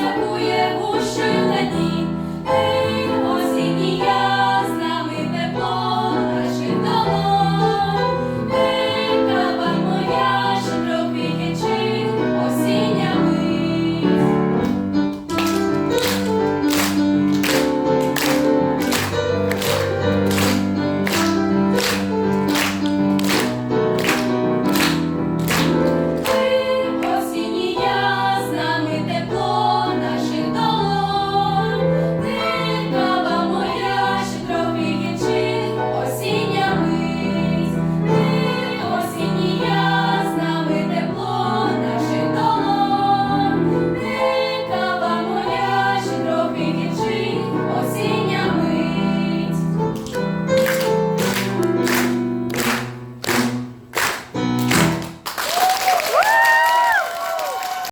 Божа